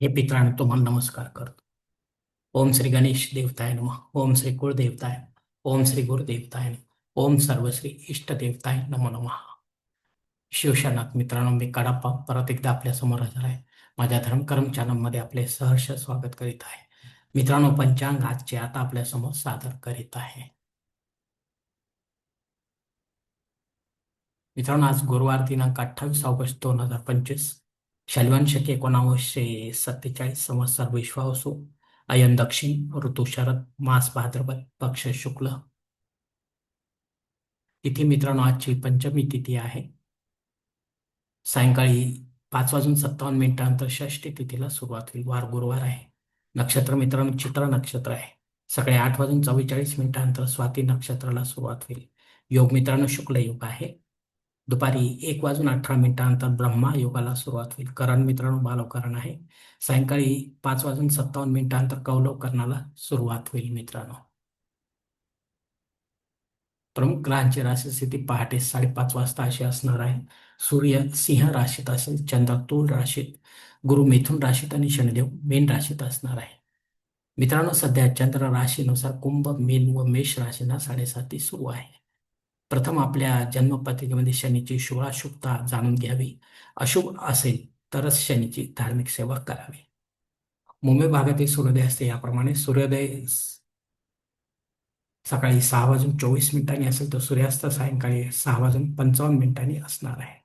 हे पित्रांनो तुम्हाला नमस्कार करतो. ओम श्री गणेश देवताय नम. ओम श्री कुळदेवताय ओम श्री गुरुदेवताय ओम सर्वश्री इष्ट देवताय नमो नमः. शिवशनाथ मित्रांनो मी कडाप्पा परत एकदा आपल्यासमोर हजर आहे. माझ्या धर्मकर्म चॅनलमध्ये आपले सहर्ष स्वागत करीत आहे. मित्रांनो पंचांग आजचे आता आपल्यासमोर सादर करीत आहे. मित्रांनो आज गुरुवार दिनांक अठ्ठावीस ऑगस्ट दोन हजार पंचवीस. शल्वांशके शके एकोणावीसशे सत्तेचाळीस संवत्सर विश्वावसू अयन दक्षिण ऋतू शरद मास भाद्रपद पक्ष शुक्ल. तिथे मित्रांनो आजची पंचमी तिथी आहे. सायंकाळी पाच वाजून सत्तावन्न मिनिटांनंतर षष्टी तिथीला सुरुवात होईल. वार गुरुवार आहे. नक्षत्र मित्रांनो चित्र नक्षत्र आहे. सकाळी आठ वाजून चव्वेचाळीस मिनिटांनंतर स्वाती नक्षत्राला सुरुवात होईल. योग मित्रांनो शुक्ल योग आहे. दुपारी एक वाजून अठरा मिनिटानंतर ब्रह्मा योगाला सुरुवात होईल. करण मित्रांनो बालवकरण आहे. सायंकाळी पाच वाजून सत्तावन्न मिनिटानंतर कौलवकरणाला सुरुवात होईल मित्रांनो. प्रमुख ग्रहांची राशी स्थिती पहाटे साडेपाच वाजता अशी असणार आहे. सूर्य सिंह राशीत असेल चंद्र तूळ राशीत गुरु मिथुन राशीत आणि शनिदेव मेन राशीत असणार आहे. मित्रांनो सध्या चंद्र राशीनुसार कुंभ मीन व मेष राशींना साडेसाती सुरू आहे. प्रथम आपल्या जन्मपत्रिकेमध्ये शनीची शुभाशुभता जाणून घ्यावी. अशुभ असेल तरच शनीची धार्मिक सेवा करावी. मुंबई भागातील सूर्योदय असते याप्रमाणे सूर्योदय सकाळी सहा वाजून चोवीस मिनिटांनी असेल तर सूर्यास्त सायंकाळी सहा वाजून पंचावन्न मिनिटांनी असणार आहे.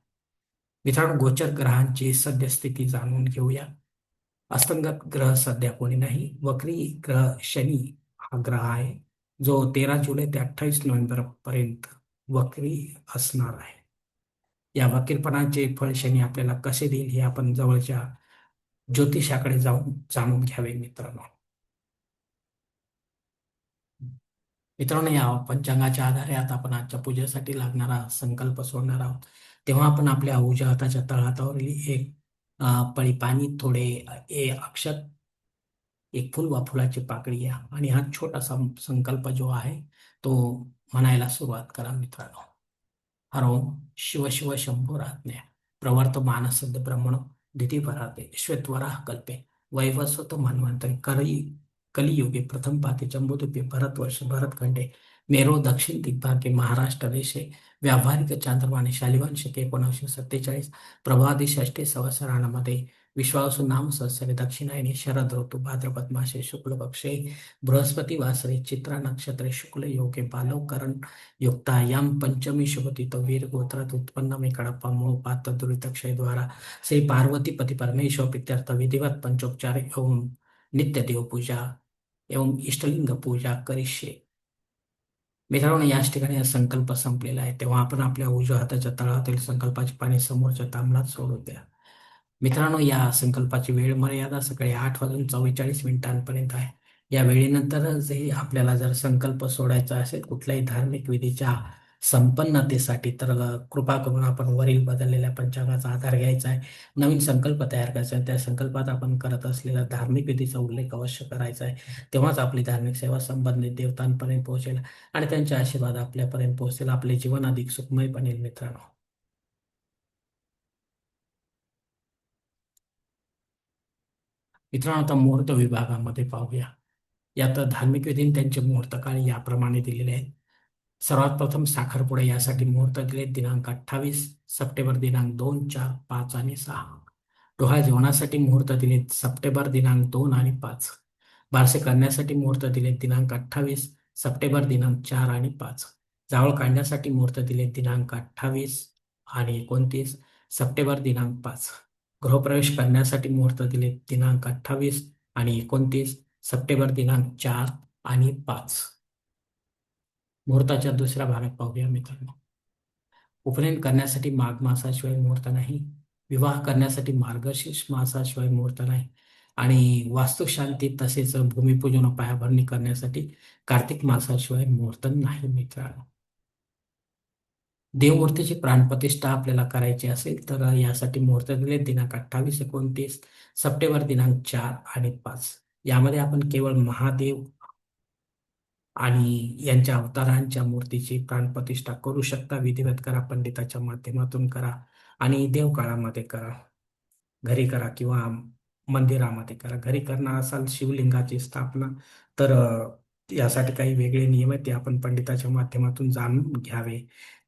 मित्रांनो गोचर ग्रहांची सद्यस्थिती जाणून घेऊया. अस्तंगत ग्रह सध्या कोणी नाही. वक्री ग्रह शनी हा ग्रह आहे जो तेरा जुलै ते अठ्ठावीस नोव्हेंबर पर्यंत वक्री असणार आहे. या वकीलपणाचे फळ शनी आपल्याला कसे देईल हे आपण जवळच्या ज्योतिषाकडे जाऊन जाणून घ्यावे मित्रांनो. मित्रांनो या पंचांगाच्या आधारे आता आपण आजच्या पूजेसाठी लागणारा संकल्प सोडणार आहोत. तेव्हा आपण आपल्या उजव्या हाताच्या तळहातावरील एक पळी पाणी थोडे ए अक्षत एक फुल वा फुलाची पाकळी घ्या. आणि हा छोटासा संकल्प जो आहे तो म्हणायला सुरुवात करा मित्रांनो. हरोम शिव शिव शंभुराज्ञा प्रवर्त मानसद ब्रह्मण दिती पराते श्वेतवराह कल्पे. वैवस्वत मन्वंतरी करी कलियुगे प्रथम पाते जम्बूद्वीपे भरतवर्ष भरतखंडे मेरो दक्षिण दिग्भागे महाराष्ट्र देशे. व्यावहारिक चांद्रमाने शालिवांशके एकोणीसशे सत्तेचाळीस. प्रभादी षष्टी संवत्सरामध्ये विश्वासु नाम संवत्सरे दक्षिणायने शरद ऋतु भाद्रपद मासे शुक्ल पक्षे बृहस्पती वासरे चित्रा नक्षत्रे शुक्ल योगे बालवकरण युक्तायाम पंचमी शुभतितो वीर गोत्रात उत्पन्न मे कडप्पा मूळ पात्र दुरितक्षय द्वारा श्री पार्वती पती परमेश्वर पित्यर्थ विधिवत पंचोपचार एवं नित्य देव पूजा एवं इष्टलिंग पूजा करिष्ये। मित्रांनो याच ठिकाणी हा संकल्प संपलेला आहे तेव्हा आपण आपल्या उजव्या हाताच्या तळातील संकल्पाचे पाणी समोरच्या तांबलात सोडू द्या. मित्रांनो या संकल्पाची वेळ मर्यादा सकाळी आठ वाजून चव्वेचाळीस मिनिटांपर्यंत आहे. या वेळेनंतरही आपल्याला जर संकल्प सोडायचा असेल कुठल्याही धार्मिक विधीच्या संपन्नतेसाठी तर कृपा करून आपण वरील बदललेल्या पंचांगाचा आधार घ्यायचा आहे. नवीन संकल्प तयार करायचा आहे. त्या संकल्पात आपण करत असलेला धार्मिक विधीचा उल्लेख अवश्य करायचा आहे. तेव्हाच आपली धार्मिक सेवा संबंधित देवतांपर्यंत पोहोचेल आणि त्यांचे आशीर्वाद आपल्यापर्यंत पोहोचेल. आपले जीवन अधिक सुखमय बनेल मित्रांनो. मित्रांनो आता मुहूर्त विभागामध्ये पाहूया. यात धार्मिक विधीन त्यांचे मुहूर्त काळ याप्रमाणे दिलेले आहेत. सर्वात प्रथम साखरपुडा यासाठी मुहूर्त दिले. दिनांक अठ्ठावीस सप्टेंबर दिनांक दोन चार पाच आणि सहा. डोहा जेवणासाठी मुहूर्त दिले सप्टेंबर दिनांक दोन आणि पाच. बारसे करण्यासाठी मुहूर्त दिले दिनांक अठ्ठावीस सप्टेंबर दिनांक चार आणि पाच. जावळ काढण्यासाठी मुहूर्त दिले दिनांक अठ्ठावीस आणि एकोणतीस सप्टेंबर दिनांक पाच. गृहप्रवेश करण्यासाठी मुहूर्त दिले दिनांक अठ्ठावीस आणि एकोणतीस सप्टेंबर दिनांक चार आणि पाच. मुहूर्ताच्या दुसऱ्या भागात पाहूया मित्रांनो. उपनयन करण्यासाठी माघ मासाशिवाय मुहूर्त नाही. विवाह करण्यासाठी मार्गशीर्ष मासाशिवाय मुहूर्त नाही. आणि वास्तुशांती तसेच भूमिपूजन पायाभरणी करण्यासाठी कार्तिक मासाशिवाय मुहूर्त नाही मित्रांनो. देवमूर्तीची प्राणप्रतिष्ठा आपल्याला करायची असेल तर यासाठी मुहूर्त दिले दिनांक अठ्ठावीस एकोणतीस सप्टेंबर दिनांक चार आणि पाच. यामध्ये आपण केवळ महादेव आणि यांच्या अवतारांच्या मूर्तीची प्राणप्रतिष्ठा करू शकता. विधिवत करा पंडिताच्या माध्यमातून करा आणि देवकाळामध्ये करा. घरी करा किंवा मंदिरामध्ये करा. घरी करणार असाल शिवलिंगाची स्थापना तर यासाठी काही वेगळे नियम आहेत ते आपण पंडिताच्या माध्यमातून जाणून घ्यावे.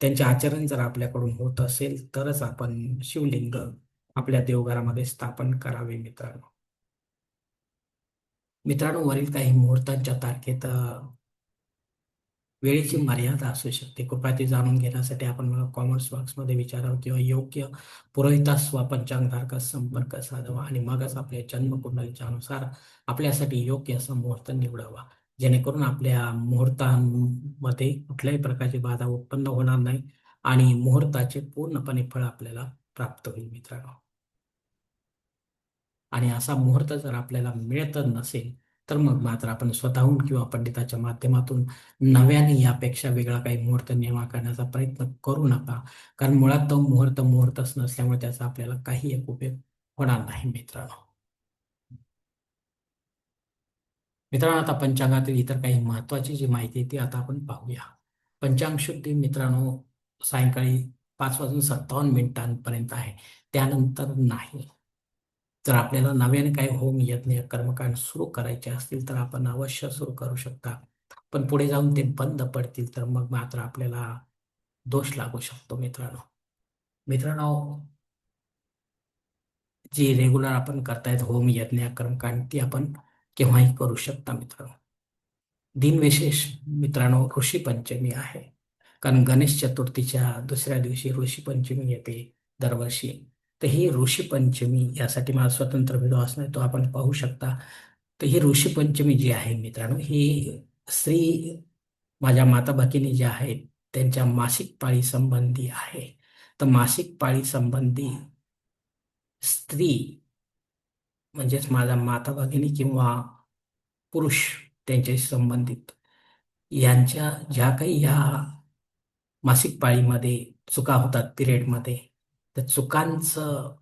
त्यांचे आचरण जर आपल्याकडून होत असेल तरच आपण शिवलिंग आपल्या देवघरामध्ये स्थापन करावे मित्रांनो. मित्रांनो वरील काही मुहूर्तांच्या तारखेत वेळेची मर्यादा असू शकते. कृपया ते जाणून घेण्यासाठी आपण मला कॉमेंट्स बॉक्समध्ये विचारावं किंवा योग्य पुरोहितास वा पंचांगधारकास संपर्क साधावा आणि मगच आपल्या जन्मकुंडलीच्या अनुसार आपल्यासाठी योग्य असा मुहूर्त निवडावा. जेणेकरून आपल्या मुहूर्तांमध्ये कुठल्याही प्रकारची बाधा उत्पन्न होणार नाही आणि मुहूर्ताचे पूर्णपणे फळ आपल्याला प्राप्त होईल मित्रांनो. आणि असा मुहूर्त जर आपल्याला मिळत नसेल तर मग मात्र आपण स्वतःहून किंवा पंडिताच्या माध्यमातून नव्याने यापेक्षा वेगळा काही मुहूर्त निर्माण करण्याचा प्रयत्न करू नका. कारण मुळात तो मुहूर्त मुहूर्तच नसल्यामुळे त्याचा आपल्याला काही एक उपयोग होणार नाही मित्रांनो. मित्रांनो आता पंचांगातील इतर काही महत्वाची जी माहिती आहे ती आता आपण पाहूया. पंचांग शुद्धी मित्रांनो सायंकाळी पाच वाजून सत्तावन्न मिनिटांपर्यंत आहे. त्यानंतर नाही. जर आपल्याला नव्याने काही होम यज्ञ कर्मकांड सुरू करायचे असतील तर आपण अवश्य सुरू करू शकता. पण पुढे जाऊन ते बंद पडतील तर मग मात्र आपल्याला दोष लागू शकतो मित्रांनो. मित्रांनो जी रेग्युलर आपण करतायत होम यज्ञ कर्मकांड ती आपण केव्हाही करू शकता मित्रांनो. दिनविशेष मित्रांनो ऋषी पंचमी आहे. कारण गणेश चतुर्थीच्या दुसऱ्या दिवशी ऋषी पंचमी येते दरवर्षी. तर ही ऋषी पंचमी यासाठी माझा स्वतंत्र व्हिडिओ असणार तो आपण पाहू शकता. तर ही ऋषी पंचमी जी आहे मित्रांनो ही स्त्री माझ्या माता भगिनी ज्या आहेत त्यांच्या मासिक पाळी संबंधी आहे. तर मासिक पाळी संबंधी स्त्री म्हणजेच माझा माता भगिनी किंवा पुरुष त्यांच्याशी संबंधित. यांच्या ज्या काही ह्या मासिक पाळीमध्ये चुका होतात पिरियडमध्ये त्या चुकांचं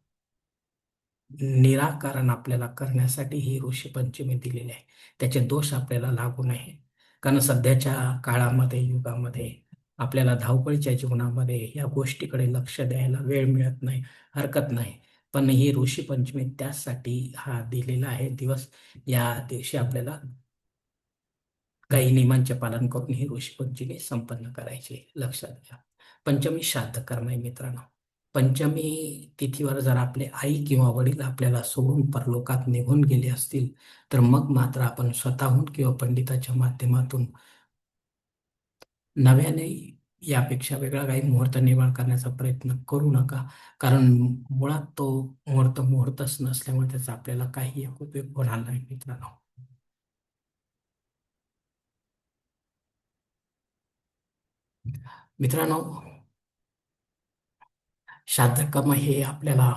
निराकरण आपल्याला करण्यासाठी ही ऋषी पंचमी दिलेली आहे. त्याचे दोष आपल्याला लागू नये. कारण सध्याच्या काळामध्ये युगामध्ये आपल्याला धावपळीच्या जीवनामध्ये या गोष्टीकडे लक्ष द्यायला वेळ मिळत नाही हरकत नाही. पण ही ऋषी पंचमी त्यासाठी हा दिलेला आहे. दिवस या दिवशी आपल्याला काही नियमांचे पालन करून ही ऋषी पंचमी संपन्न करायची. लक्षात घ्या. पंचमी श्राद्ध कर्म आहे मित्रांनो. पंचमी तिथीवर जर आपले आई किंवा वडील आपल्याला सोडून परलोकात निघून गेले असतील तर मग मात्र आपण स्वतःहून किंवा पंडिताच्या माध्यमातून नव्याने यापेक्षा वेगळा काही मुहूर्त निर्माण करण्याचा प्रयत्न करू नका. कारण मुळात तो मुहूर्त मुहूर्तच नसल्यामुळे त्याचा आपल्याला काही उपयोग होणार नाही मित्रांनो. मित्रांनो श्राद्ध कर्म हे आपल्याला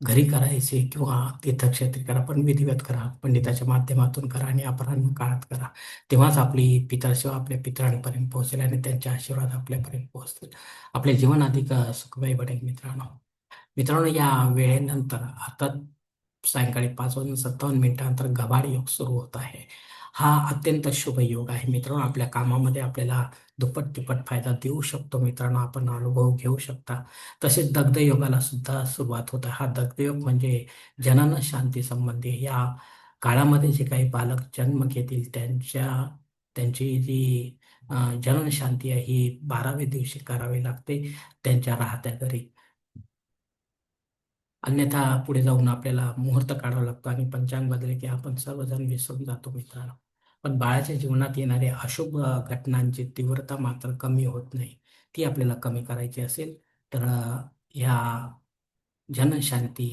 घरी करायचे किंवा तीर्थक्षेत्री करा पण विधिवत करा पंडिताच्या माध्यमातून करा आणि अपराह्न काळात करा. तेव्हाच आपली पितरसेवा आपल्या पितरांपर्यंत पोहोचेल आणि त्यांचे आशीर्वाद आपल्यापर्यंत पोहोचतील. आपले जीवन अधिक सुखमय बनेल मित्रांनो मित्रांनो या वेळेनंतर आता सायंकाळी पाच वाजून सत्तावन्न मिनिटानंतर गबाड योग सुरू होत आहे. हा अत्यंत शुभ योग आहे. मित्रांनो आपल्या कामामध्ये आपल्याला दुप्पट तिप्पट फायदा देऊ शकतो. मित्रांनो आपण अनुभव घेऊ शकता. तसेच दग्ध योगाला सुद्धा सुरुवात होत हा दग्धयोग म्हणजे जनन शांती संबंधी या काळामध्ये जे काही बालक जन्म घेतील त्यांच्या त्यांची जी जनन शांती आहे ही बाराव्या दिवशी करावी लागते. त्यांच्या राहत्या घरी. अन्यथा पुढे जाऊन आपल्याला मुहूर्त काढावा लागतो आणि पंचांग बदले की आपण सर्वजण विसरून जातो मित्रांनो. पण बाळाच्या जीवनात येणाऱ्या अशुभ घटनांची तीव्रता मात्र कमी होत नाही. ती आपल्याला कमी करायची असेल तर ह्या जनशांती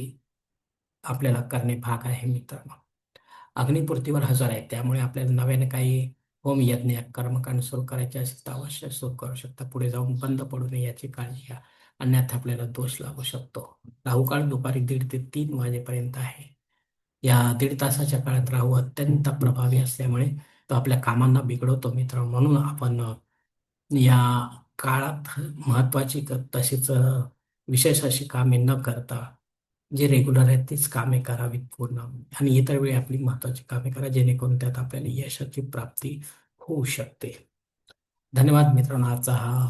आपल्याला करणे भाग आहे मित्रांनो. अग्निपूर्तीवर हजर आहे. त्यामुळे आपल्याला नव्याने काही होम यज्ञ कर्मकांड सुरू करायचे असेल तर अवश्य सुरू करू शकता. पुढे जाऊन बंद पडू नये याची काळजी घ्या. अन्यथा आपल्याला दोष लागू शकतो. राहुकाळ दुपारी दीड ते तीन वाजेपर्यंत आहे. या दीड तासाच्या काळात राहू अत्यंत प्रभावी असल्यामुळे तो आपल्या कामांना बिघडवतो मित्र. म्हणून आपण या काळात महत्वाची तशीच विशेष अशी कामे न करता जे रेग्युलर आहेत तीच कामे करावीत पूर्ण. आणि इतर वेळी आपली महत्वाची कामे करा जेणेकरून त्यात आपल्याला यशाची प्राप्ती होऊ शकते. धन्यवाद मित्रांनो. आजचा हा